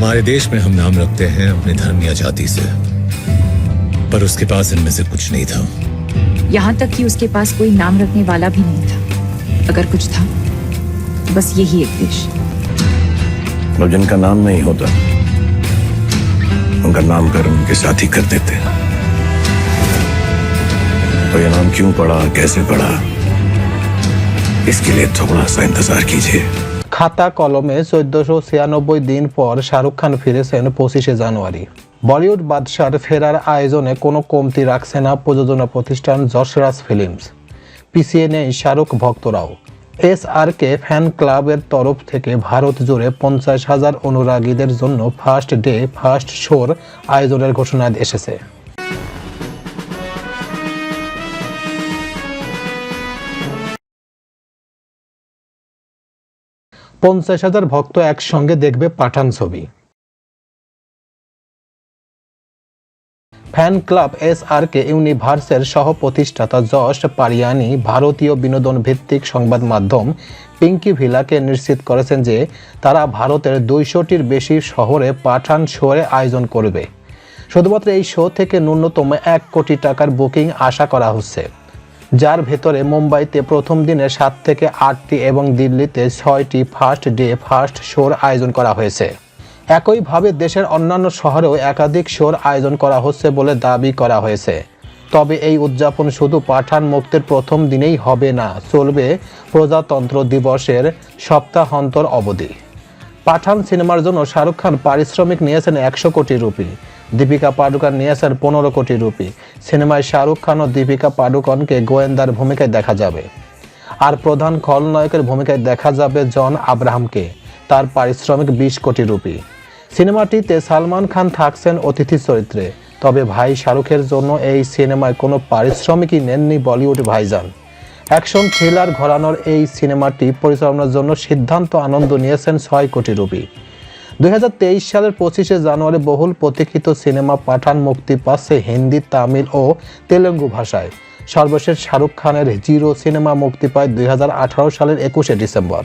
हमारे देश में हम नाम रखते हैं अपने धर्म या जाति से। पर उसके पास इनमें से कुछ नहीं था। यहाँ तक कि उसके पास कोई नाम रखने वाला भी नहीं था। अगर कुछ था तो बस यही एक देश। और जिनका नाम नहीं होता उनका नामकरण उनके साथ ही कर देते तो ये नाम क्यों पड़ा कैसे पड़ा? इसके लिए थोड़ा सा इंतज़ार कीजिए। খাতা কলমে চোদ্দশো ছিয়ানব্বই দিন পর শাহরুখ খান ফিরেছেন পঁচিশে জানুয়ারি। বলিউড বাদশার ফেরার আয়োজনে কোনো কমতি রাখছে না প্রযোজনা প্রতিষ্ঠান যশরাজ ফিল্মস। পিছিয়ে নেই শাহরুখ ভক্তরাও। এস আর কে ফ্যান ক্লাবের তরফ থেকে ভারত জুড়ে পঞ্চাশ হাজার অনুরাগীদের জন্য ফার্স্ট ডে, ফার্স্ট শোর আয়োজনের ঘোষণা এসেছে। পঞ্চাশ হাজার ভক্ত একসঙ্গে দেখবে পাঠান ছবি। Fan club S R K ইউনিভার্সের সহ প্রতিষ্ঠাতা যশ পারিয়ানি ভারতীয় বিনোদন ভিত্তিক সংবাদ মাধ্যম পিঙ্কি ভিলাকে নিশ্চিত করেছেন যে তারা ভারতের দুইশোটির বেশি শহরে পাঠান শোয়ের আয়োজন করবে। শুধুমাত্র এই শো থেকে ন্যূনতম এক কোটি টাকার বুকিং আশা করা হচ্ছে। যার ভেতরে মুম্বাইতে প্রথম দিনে সাত থেকে আটটি এবং দিল্লিতে ছয়টি ফার্স্ট ডে, ফার্স্ট শোর আয়োজন করা হয়েছে। একইভাবে দেশের অন্যান্য শহরেও একাধিক শোর আয়োজন করা হচ্ছে বলে দাবি করা হয়েছে। তবে এই উদযাপন শুধু পাঠান মুক্তির প্রথম দিনেই হবে না, চলবে প্রজাতন্ত্র দিবসের সপ্তাহান্তর অবধি। পাঠান সিনেমার জন্য শাহরুখ খান পারিশ্রমিক নিয়েছেন একশো কোটি রুপি। দীপিকা পাডুকন নিয়েছেন পনেরো কোটি রুপি। সিনেমায় শাহরুখ খান ও দীপিকা পাডুকনকে গোয়েন্দার ভূমিকায় দেখা যাবে। আর প্রধান খলনায়কের ভূমিকায় দেখা যাবে জন আব্রাহামকে। তার পারিশ্রমিক বিশ কোটি রুপি। সিনেমাটিতে সালমান খান থাকছেন অতিথি চরিত্রে। তবে ভাই শাহরুখের জন্য এই সিনেমায় কোনো পারিশ্রমিকই নেননি বলিউড ভাইজান। অ্যাকশন থ্রিলার ঘরানোর এই সিনেমাটি পরিচালনার জন্য সিদ্ধান্ত আনন্দ নিয়েছেন ছয় কোটি রুপি। দুই হাজার তেইশ সালের পঁচিশে জানুয়ারি বহুল প্রতীক্ষিত সিনেমা পাঠান মুক্তি পাচ্ছে হিন্দি, তামিল ও তেলেগু ভাষায়। সর্বশেষ শাহরুখ খানের জিরো সিনেমা মুক্তি পায় দুই হাজার আঠারো সালের একুশে ডিসেম্বর।